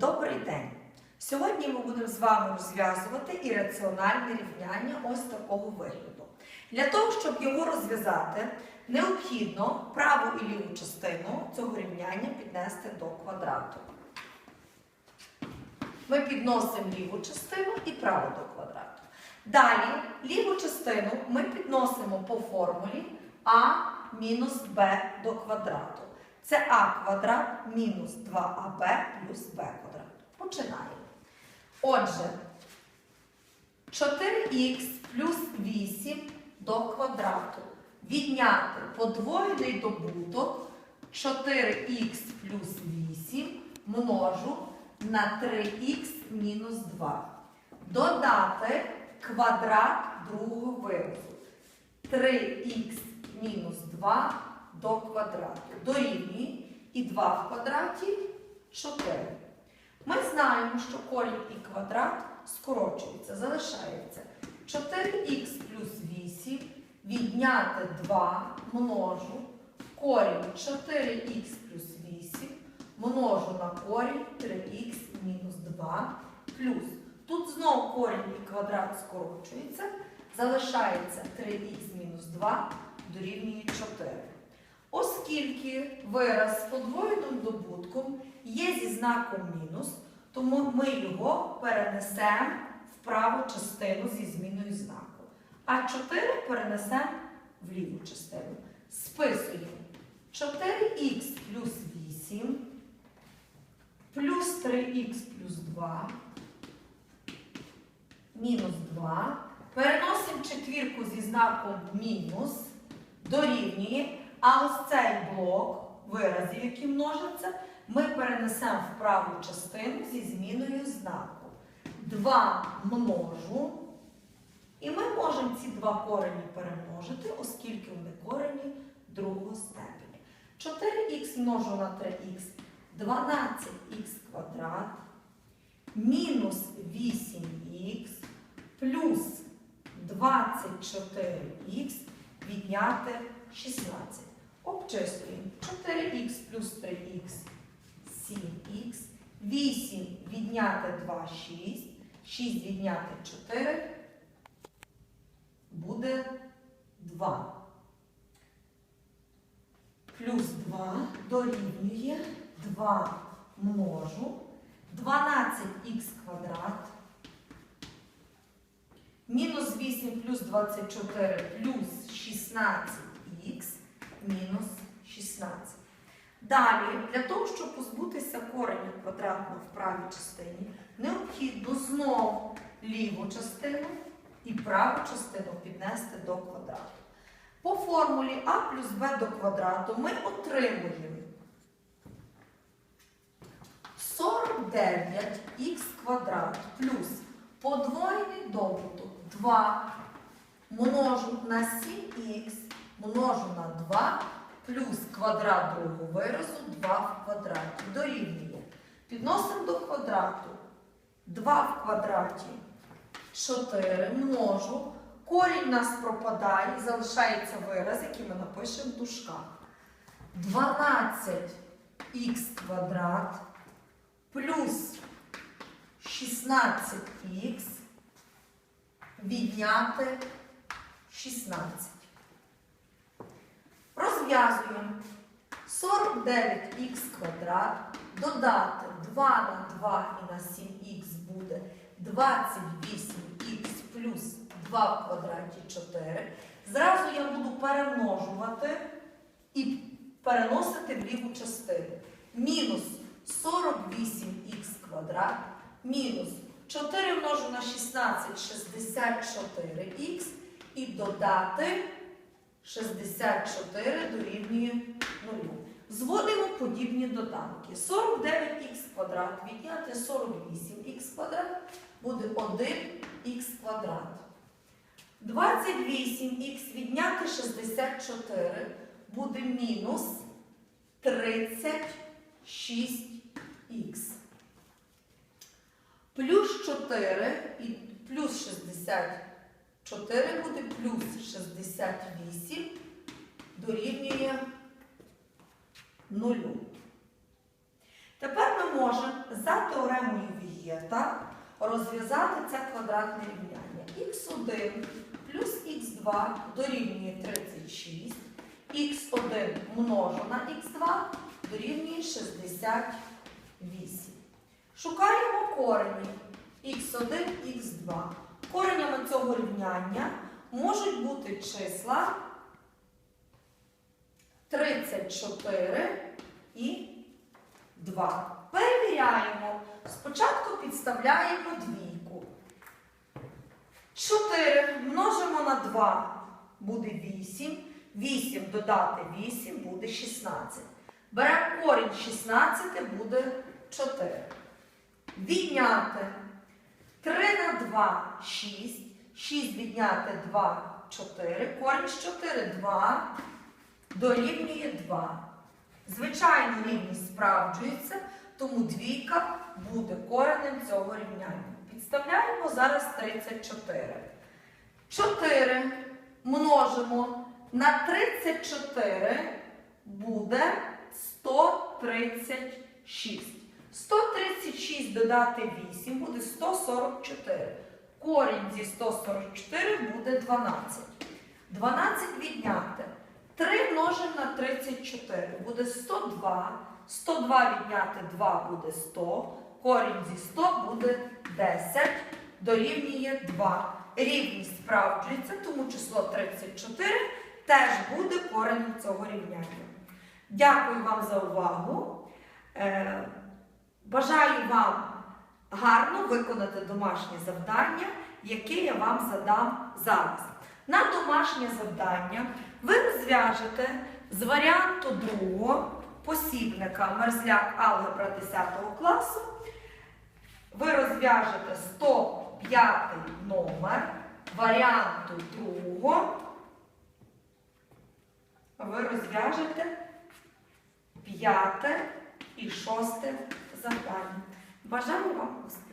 Добрий день! Сьогодні ми будемо з вами розв'язувати ірраціональне рівняння ось такого вигляду. Для того, щоб його розв'язати, необхідно праву і ліву частину цього рівняння піднести до квадрату. Ми підносимо ліву частину і праву до квадрату. Далі ліву частину ми підносимо по формулі а мінус b до квадрату. Це а квадрат мінус 2аб плюс b квадрат. Починаємо. Отже, 4х плюс 8 до квадрату. Відняти подвоєний добуток 4х плюс 8 множу на 3х мінус 2. Додати квадрат другого виразу. 3х мінус 2 до квадрату. Дорівнює і 2 в квадраті 4. Ми знаємо, що корінь і квадрат скорочуються, залишається 4х плюс 8 відняти 2 множу корінь 4х плюс 8 множу на корінь 3х мінус 2 плюс. Тут знову корінь і квадрат скорочується, залишається 3х мінус 2 дорівнює 4. Оскільки вираз з подвоєним добутком є зі знаком мінус, тому ми його перенесемо в праву частину зі зміною знаку. А 4 перенесемо в ліву частину. Списуємо 4х плюс 8 плюс 3х плюс 2 мінус 2. Переносимо четвірку зі знаком мінус, дорівнює. А ось цей блок виразів, які множаться, ми перенесемо в праву частину зі зміною знаку. 2 множу. І ми можемо ці два корені перемножити, оскільки вони корені другого степеня. 4х множу на 3х 12х квадрат мінус 8х плюс 24х відняти 16. Обчислюємо. 4х плюс 3х 7х, 8 відняти 2 6, 6 відняти 4 буде 2. Плюс 2 дорівнює 2 множу. 12х квадрат. Мінус 8 плюс 24 плюс 16х мінус 16. Далі, для того, щоб позбутися кореня квадратного в правій частині, необхідно знову ліву частину і праву частину піднести до квадрату. По формулі а плюс b до квадрату ми отримуємо 49х квадрат плюс подвоєний добуток 2 множу на 7х множу на 2 плюс квадрат другого виразу 2 в квадраті. Дорівнює. Підносимо до квадрату. 2 в квадраті 4 множу. Корінь у нас пропадає, залишається вираз, який ми напишемо в дужках. 12х квадрат плюс 16х відняти 16. Розв'язуємо 49х квадрат, додати 2 на 2 і на 7х буде 28х плюс 2 в квадраті 4. Зразу я буду перемножувати і переносити в ліву частину. Мінус 48х квадрат, мінус 4 множу на 16 64х і додати 64 дорівнює 0. Зводимо подібні доданки. 49х квадрат відняти 48х квадрат буде 1х квадрат. 28х відняти 64 буде мінус 36х. Плюс 4 і плюс 64 буде плюс 68 дорівнює 0. Тепер ми можемо за теоремою Вієта розв'язати це квадратне рівняння. х1 плюс х2 дорівнює 36, х1 множу на х2 дорівнює 68. Шукаємо корені х1, х2. Коренями цього рівняння можуть бути числа 34 і 2. Перевіряємо. Спочатку підставляємо двійку. 4 множимо на 2 буде 8. 8 додати 8 буде 16. Беремо корінь 16 буде 4. Відняти 3 на 2 6. 6 відняти 2 4. Корінь з 4 2 дорівнює 2. Звичайно, рівність справджується, тому двійка буде коренем цього рівняння. Підставляємо зараз 34. 4 множимо на 34 буде 136. 136 додати 8 буде 144. Корінь зі 144 буде 12. 12 відняти. 3 множимо на 34 буде 102. 102 відняти 2 буде 100. Корінь зі 100 буде 10. Дорівнює 2. Рівність справджується, тому число 34 теж буде коренем цього рівняння. Дякую вам за увагу. Бажаю вам гарно виконати домашнє завдання, яке я вам задам зараз. На домашнє завдання ви розв'яжете з варіанту другого посібника Мерзляк алгебра 10 класу. Ви розв'яжете 105 номер варіанту другого. Ви розв'яжете п'яте і шосте завдання. Бажаю вам успіху!